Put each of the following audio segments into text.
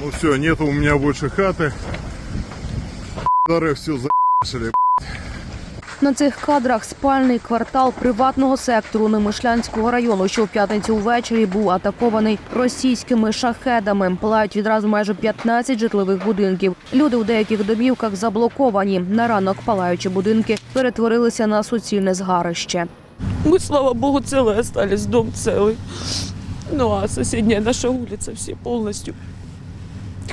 Ну все, нету у меня больше хаты. Дары все за***шили. На цих кадрах спальний квартал приватного сектору Немишлянського району, що в п'ятницю ввечері був атакований російськими шахедами. Палають відразу майже 15 житлових будинків. Люди у деяких домівках заблоковані. На ранок палаючі будинки перетворилися на суцільне згарище. Мы, слава богу, целые остались, дом целый. Ну а соседняя наша улица все полностью.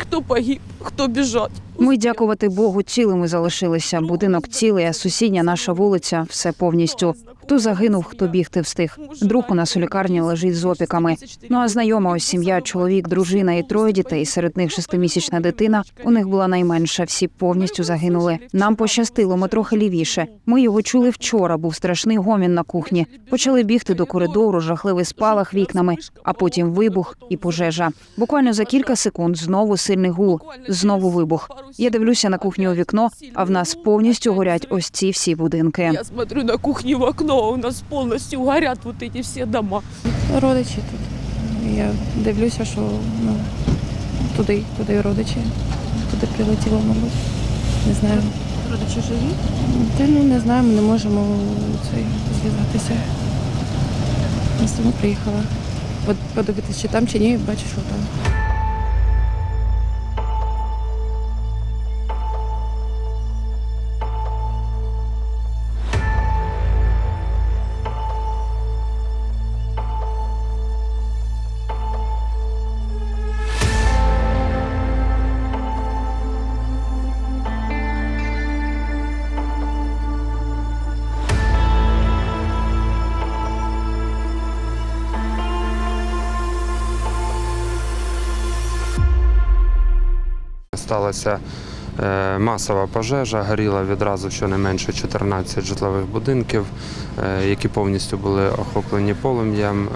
Кто погиб, хто біжать. Ми, дякувати Богу, цілими залишилися. Будинок цілий, а сусідня наша вулиця все повністю. Хто загинув, хто бігти встиг. Друг у нас у лікарні лежить з опіками. Ну а знайома ось сім'я, чоловік, дружина і троє дітей. Серед них шестимісячна дитина. У них була найменша. Всі повністю загинули. Нам пощастило, ми трохи лівіше. Ми його чули вчора. Був страшний гомін на кухні. Почали бігти до коридору, жахливий спалах вікнами, а потім вибух і пожежа. Буквально за кілька секунд знову сильний гул, знову вибух. Я дивлюся на кухню у вікно, а в нас повністю горять ось ці всі будинки. Я смотрю на кухню в окно, у нас полностью горят вот эти все дома. Родичі тут. Я дивлюся, що ну, туди, туди родичі. Туди прилетіло, мабуть. Не знаю. Родичи живі? Та ну не знаю, ми не можемо цей, зв'язатися. Я тому приїхала. Подивитися, чи там, чи ні, бачу, що там. Сталася масова пожежа, горіло відразу щонайменше 14 житлових будинків, е, які повністю були охоплені полум'ям.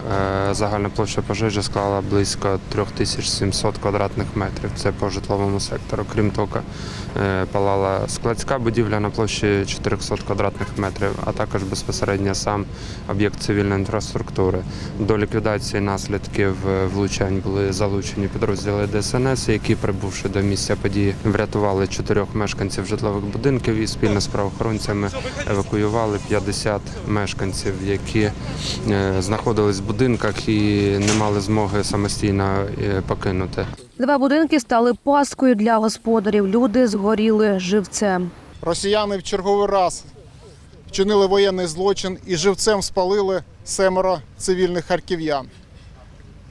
Е, Загальна площа пожежі склала близько 3700 квадратних метрів. Це по житловому сектору. Крім того, е, палала складська будівля на площі 400 квадратних метрів, а також безпосередньо сам об'єкт цивільної інфраструктури. До ліквідації наслідків е, влучань були залучені підрозділи ДСНС, які, прибувши до місця події, врятували чотирьох мешканців житлових будинків і спільно з правоохоронцями евакуювали 50 мешканців, які е, знаходились в будинках і не мали змоги самостійно е, покинути. Два будинки стали паскою для господарів. Люди згоріли живцем. Росіяни в черговий раз вчинили воєнний злочин і живцем спалили семеро цивільних харків'ян.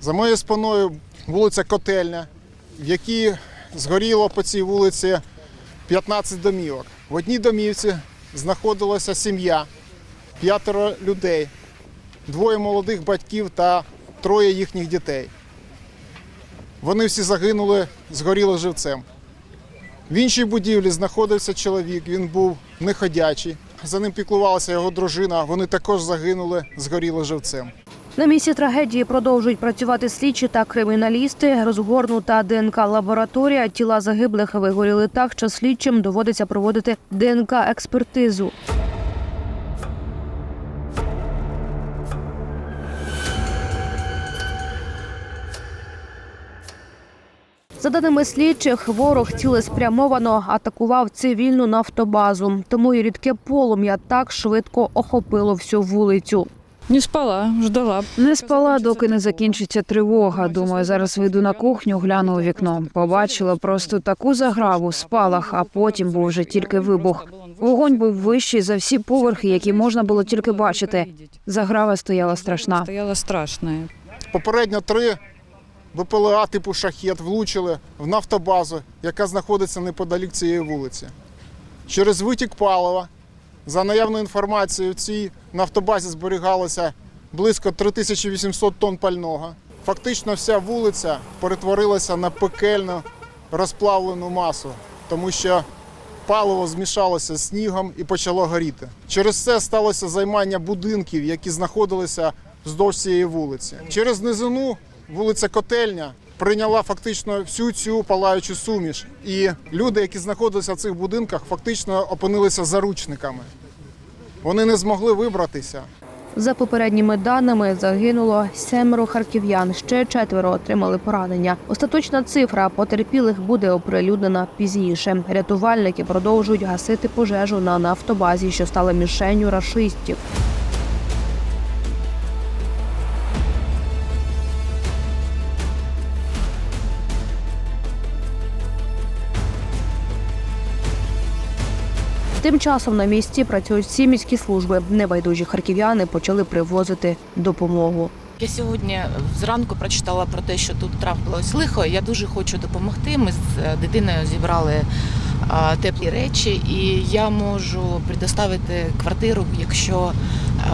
За моєю спиною вулиця Котельня, в якій згоріло по цій вулиці 15 домівок. В одній домівці знаходилася сім'я, п'ятеро людей, двоє молодих батьків та троє їхніх дітей. Вони всі загинули, згоріли живцем. В іншій будівлі знаходився чоловік, він був неходячий. За ним піклувалася його дружина. Вони також загинули, згоріли живцем. На місці трагедії продовжують працювати слідчі та криміналісти. Розгорнута ДНК лабораторія. Тіла загиблих вигоріли так, що слідчим доводиться проводити ДНК експертизу. За даними слідчих, ворог цілеспрямовано атакував цивільну нафтобазу, тому і рідке полум'я так швидко охопило всю вулицю. Не спала, ждала. Не спала, доки не закінчиться тривога. Думаю, зараз вийду на кухню, гляну у вікно. Побачила просто таку заграву, спалах, а потім був вже тільки вибух. Вогонь був вищий за всі поверхи, які можна було тільки бачити. Заграва стояла страшна. Стояла страшна. Попередньо три БПЛА типу шахет влучили в нафтобазу, яка знаходиться неподалік цієї вулиці. Через витік палива, за наявною інформацією, в цій нафтобазі зберігалося близько 3800 тонн пального. Фактично вся вулиця перетворилася на пекельну розплавлену масу, тому що паливо змішалося з снігом і почало горіти. Через це сталося займання будинків, які знаходилися вздовж цієї вулиці. Через низину вулиця Котельня прийняла фактично всю цю палаючу суміш. І люди, які знаходилися в цих будинках, фактично опинилися заручниками. Вони не змогли вибратися. За попередніми даними загинуло семеро харків'ян, ще четверо отримали поранення. Остаточна цифра потерпілих буде оприлюднена пізніше. Рятувальники продовжують гасити пожежу на нафтобазі, що стала мішенню рашистів. Тим часом на місці працюють всі міські служби. Небайдужі харків'яни почали привозити допомогу. Я сьогодні зранку прочитала про те, що тут трапилось лихо. Я дуже хочу допомогти. Ми з е, дитиною зібрали теплі речі, і я можу предоставити квартиру, якщо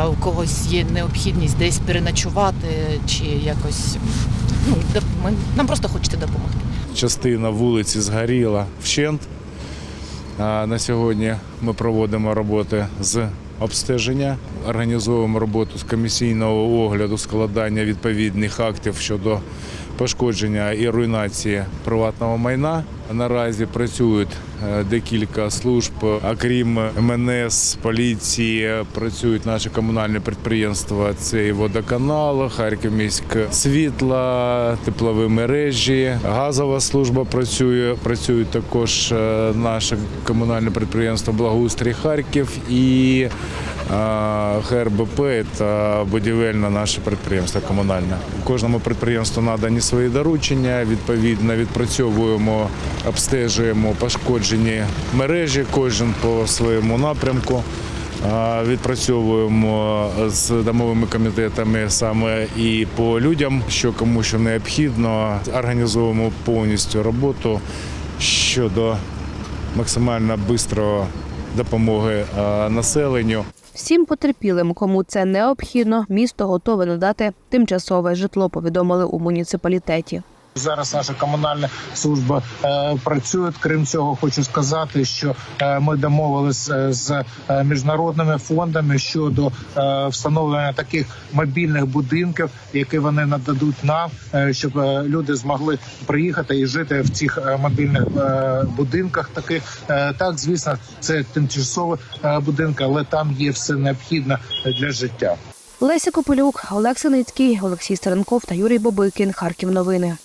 у когось є необхідність десь переночувати чи якось. Ну, нам просто хочете допомогти. частина вулиці згоріла вщент. На сьогодні ми проводимо роботи з обстеження, організовуємо роботу з комісійного огляду, складання відповідних актів щодо пошкодження і руйнації приватного майна. Наразі працюють е, декілька служб, окрім МНС, поліції, працюють наші комунальні підприємства. Це і водоканал, Харківміськ світла, теплові мережі, газова служба працює. Працюють також е, наше комунальне підприємство Благоустрій Харків і ХРБП та будівельне наше підприємство комунальне. Кожному підприємству надані свої доручення. Відповідно, відпрацьовуємо, обстежуємо пошкоджені мережі, кожен по своєму напрямку. Відпрацьовуємо з домовими комітетами саме і по людям, що кому що необхідно. Організовуємо повністю роботу щодо максимально швидкої допомоги населенню. Всім потерпілим, кому це необхідно, місто готове надати тимчасове житло. Повідомили у муніципалітеті. Зараз наша комунальна служба е, працює. Крім цього, хочу сказати, що е, ми домовилися з е, міжнародними фондами щодо е, встановлення таких мобільних будинків, які вони нададуть нам, е, щоб е, люди змогли приїхати і жити в цих е, мобільних е, будинках. Таких Е, так, звісно, це тимчасові е, будинки, але там є все необхідне для життя. Леся Копилюк, Олег Синицький, Олексій Стеренков та Юрій Бобикін. Харків новини.